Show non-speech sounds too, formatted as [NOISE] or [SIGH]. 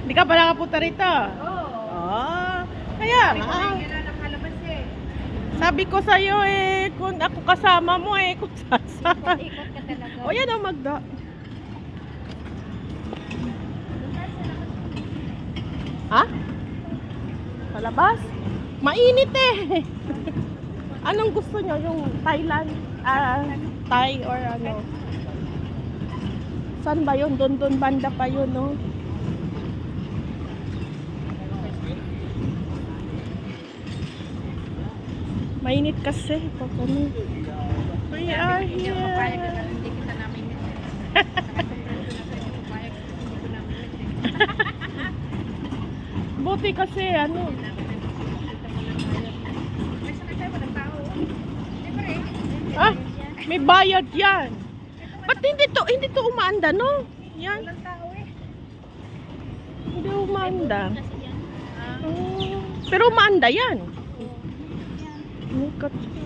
Hindi ka pala kapunta rito. Oo. Ah, kaya Sabi ko nga. na nakalabas eh. Sabi ko sa'yo eh, kung ako kasama mo eh, kung sasama. Ikot ka talaga. O yan o, Magda. Ha? Palabas? Mainit eh. Anong gusto nyo? Yung Thailand? Ah, Thai or ano? Saan ba yun? Doon, doon banda pa yun, no? Mainit kasi. Pag ano. We are here. [LAUGHS] Buti kasi ano. Ah, may bayad yan. Ba't hindi to, hindi to umaanda, no? Yan, Walang tao eh. hindi umaanda. Ah, Oh, pero umaanda yan. Umikat siya.